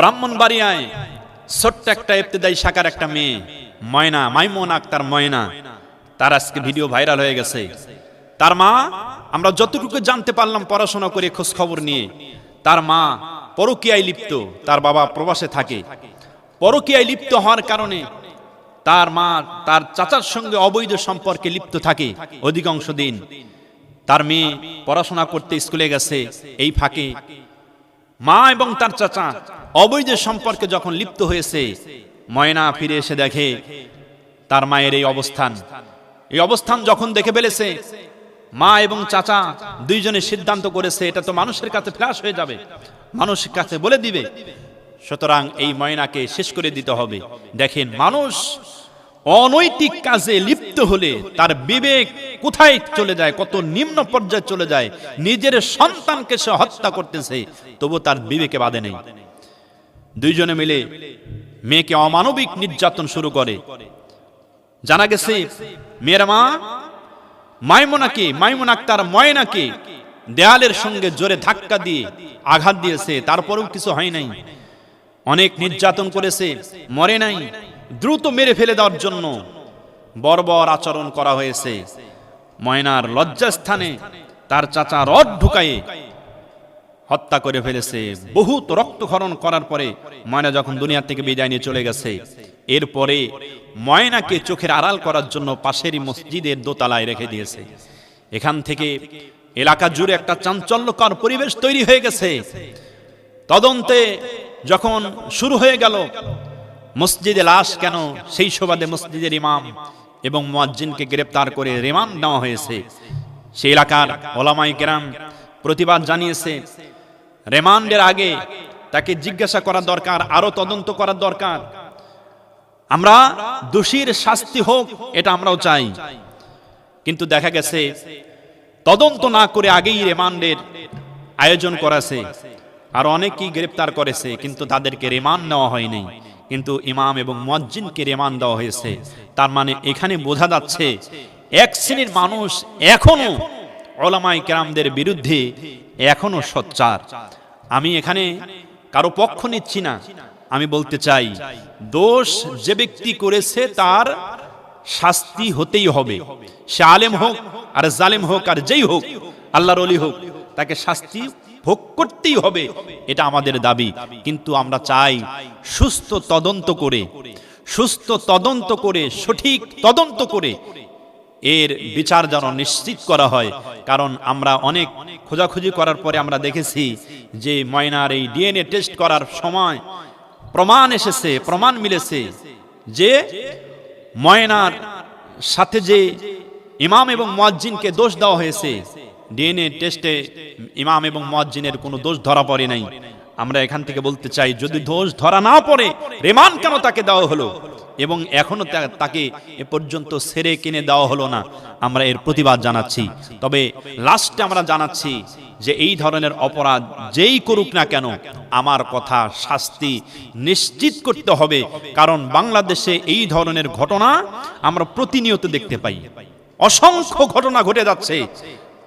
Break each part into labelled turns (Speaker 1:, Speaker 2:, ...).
Speaker 1: ব্রাহ্মণবাড়িয়ায় ছোট্ট একটা ইবতেদায়ী শাখার একটা মেয়ে, ময়না, মাইমুন আক্তার ময়না, তার আজকে ভিডিও ভাইরাল হয়ে গেছে। তার মা, আমরা যতটুকু জানতে পারলাম পড়াশোনা করে খোঁজ খবর নিয়ে, তার মা পরকীয়ায় লিপ্ত, তার বাবা প্রবাসে থাকে। পরকীয়ায় লিপ্ত হওয়ার কারণে তার মা, তার চাচার সঙ্গে অবৈধ সম্পর্কে লিপ্ত থাকে অধিকাংশ দিন। তার মেয়ে পড়াশোনা করতে স্কুলে গেছে, এই ফাঁকে মা এবং তার চাচা অবৈধ সম্পর্কে যখন লিপ্ত হয়েছে, ময়না ফিরে এসে দেখে তার মায়ের এই অবস্থান। এই অবস্থান যখন দেখে ফেলেছে, মা এবং চাচা দুইজনে সিদ্ধান্ত করেছে, এটা তো মানুষের কাছে ফ্ল্যাশ হয়ে যাবে। মানুষের কাছে বলে দিবে, সুতরাং এই ময়নাকে শেষ করে দিতে হবে। দেখেন, মানুষ অনৈতিক কাজে লিপ্ত হলে তার বিবেক কোথায় চলে যায়, কত নিম্ন পর্যায়ে চলে যায়, নিজের সন্তানকে সে হত্যা করতেছে, তবু তার বিবেকে বাধে নেই। দুইজনে মিলে মেয়েকে অমানবিক নির্যাতন শুরু করে। জানা গেছে, মেয়ের মা মাইমোনাকে মাইমুন আক্তার ময়নাকে দেয়ালের সঙ্গে জোরে ধাক্কা দিয়ে আঘাত দিয়েছে, তারপরেও কিছু হয় নাই। অনেক নির্যাতন করেছে, মরে নাই, দ্রুত মেরে ফেলে দেওয়ার জন্য বর্বর আচরণ করা হয়েছে। ময়নার লজ্জাস্থানে তার চাচা রড ঢুকায়ে হত্যা করে ফেলেছে। বহুত রক্তক্ষরণ করার পরে ময়না যখন দুনিয়া থেকে বিদায় নিয়ে চলে গেছে, এরপরে ময়নাকে চোখের আড়াল করার জন্য পাশেরই মসজিদের দোতলায় রেখে দিয়েছে। এখান থেকে এলাকা জুড়ে একটা চাঞ্চল্যকর পরিবেশ তৈরি হয়ে গেছে। তদন্তে যখন শুরু হয়ে গেল, মসজিদে লাশ কেন সেই সুবাদে মসজিদের ইমাম এবং মোয়াজ্জিনকে গ্রেপ্তার করে রিমান্ড নেওয়া হয়েছে। সেই এলাকার ওলামাই কেরাম প্রতিবাদ জানিয়েছে রিমান্ডের আগে তাকে জিজ্ঞাসা করা দরকার, আরও তদন্ত করার দরকার। আমরা দোষীর শাস্তি হোক, এটা আমরাও চাই। কিন্তু দেখা গেছে, তদন্ত না করে আগেই রেমান্ডের আয়োজন করেছে। আর অনেকেই গ্রেপ্তার করেছে, কিন্তু তাদেরকে রিমান্ড নেওয়া হয়নি। কিন্তু ইমাম এবং মজ্জিনকে রেমান্ড দেওয়া হয়েছে। তার মানে এখানে বোঝা যাচ্ছে, এক শ্রেণির মানুষ এখনও ওলামাই কেরামদের বিরুদ্ধে এখনও সোচ্চার। আমি এখানে কারও পক্ষ নিচ্ছি না। আমি বলতে চাই, দোষ যে ব্যক্তি করেছে তার শাস্তি হতেই হবে। সে আলেম হোক, আর জালেম হোক, আর যেই হোক, আল্লাহর অলি হোক, তাকে শাস্তি ভোগ করতেই হবে, এটা আমাদের দাবি। কিন্তু আমরা চাই সুস্থ তদন্ত করে, সুস্থ তদন্ত করে, সঠিক তদন্ত করে এর বিচার যেন নিশ্চিত করা হয়। কারণ আমরা অনেক খোঁজাখুঁজি করার পরে আমরা দেখেছি যে ময়নার এই ডিএনএ টেস্ট করার সময় প্রমাণ এসেছে, প্রমাণ মিলেছে যে ময়নার সাথে যে ইমাম এবং মুয়াজ্জিনকে দোষ দেওয়া হয়েছে, ডিএনএ টেস্টে ইমাম এবং মুয়াজ্জিনের কোনো দোষ ধরা পড়ে নাই। আমরা এখান থেকে বলতে চাই, যদি দোষ ধরা না পড়ে রেমান কেন তাকে দেওয়া হলো? এবং এখনও তাকে এ পর্যন্ত সেরে কিনে দেওয়া হলো না। আমরা এর প্রতিবাদ জানাচ্ছি। তবে লাস্টে আমরা জানাচ্ছি যে এই ধরনের অপরাধ যেই করুক না কেন, আমার কথা শাস্তি নিশ্চিত করতে হবে। কারণ বাংলাদেশে এই ধরনের ঘটনা আমরা প্রতিনিয়ত দেখতে পাই। অসংখ্য ঘটনা ঘটে যাচ্ছে।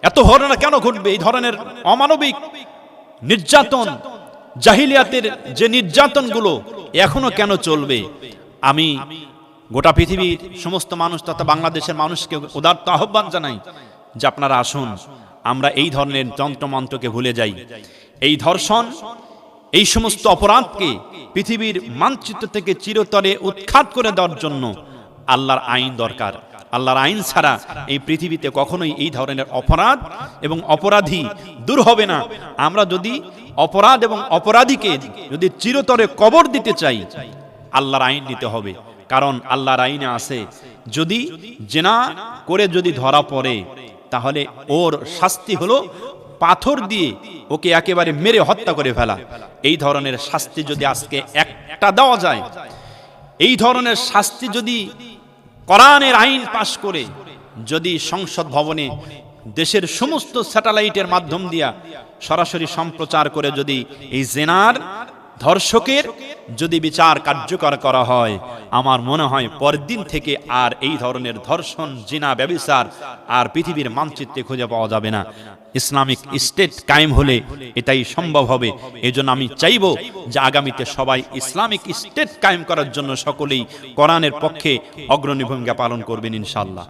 Speaker 1: এত ঘটনা কেন ঘটবে? এই ধরনের অমানবিক নির্যাতন, জাহিলিয়াতের যে নির্যাতনগুলো এখনও কেন চলবে? আমি গোটা পৃথিবীর সমস্ত মানুষ তথা বাংলাদেশের মানুষকে উদার্ত আহ্বান জানাই যে আপনারা আসুন আমরা এই ধরনের যন্ত্রমন্ত্রকে ভুলে যাই। এই ধর্ষণ, এই সমস্ত অপরাধকে পৃথিবীর মানচিত্র থেকে চিরতরে উৎখাত করে দেওয়ার জন্য আল্লাহর আইন দরকার। আল্লাহর আইন ছাড়া এই পৃথিবীতে কখনোই এই ধরনের অপরাধ এবং অপরাধী দূর হবে না। আমরা যদি অপরাধ এবং অপরাধীকে যদি চিরতরে কবর দিতে চাই, আল্লাহর আইন নিতে হবে। কারণ আল্লাহর আইনে আছে, যদি জেনা করে যদি ধরা পড়ে তাহলে ওর শাস্তি হলো পাথর দিয়ে ওকে একেবারে মেরে হত্যা করে ফেলা। এই ধরনের শাস্তি যদি আজকে একটা দেওয়া যায়, এই ধরনের শাস্তি যদি কোরআনের আইন পাশ করে, যদি সংসদ ভবনে দেশের সমস্ত স্যাটেলাইটের মাধ্যম দিয়া সরাসরি সম্প্রচার করে যদি এই জেনার ধর্ষকের যদি বিচার কার্যকর করা হয়, আমার মনে হয় পরদিন থেকে আর এই ধরনের ধর্ষণ, জিনা, ব্যবিচার আর পৃথিবীর মানচিত্রে খুঁজে পাওয়া যাবে না। ইসলামিক স্টেট কায়েম হলে এটাই সম্ভব হবে। এজন্য আমি চাইব যে আগামীতে সবাই ইসলামিক স্টেট কায়েম করার জন্য সকলেই কোরআনের পক্ষে অগ্রণী ভূমিকা পালন করবেন ইনশাল্লাহ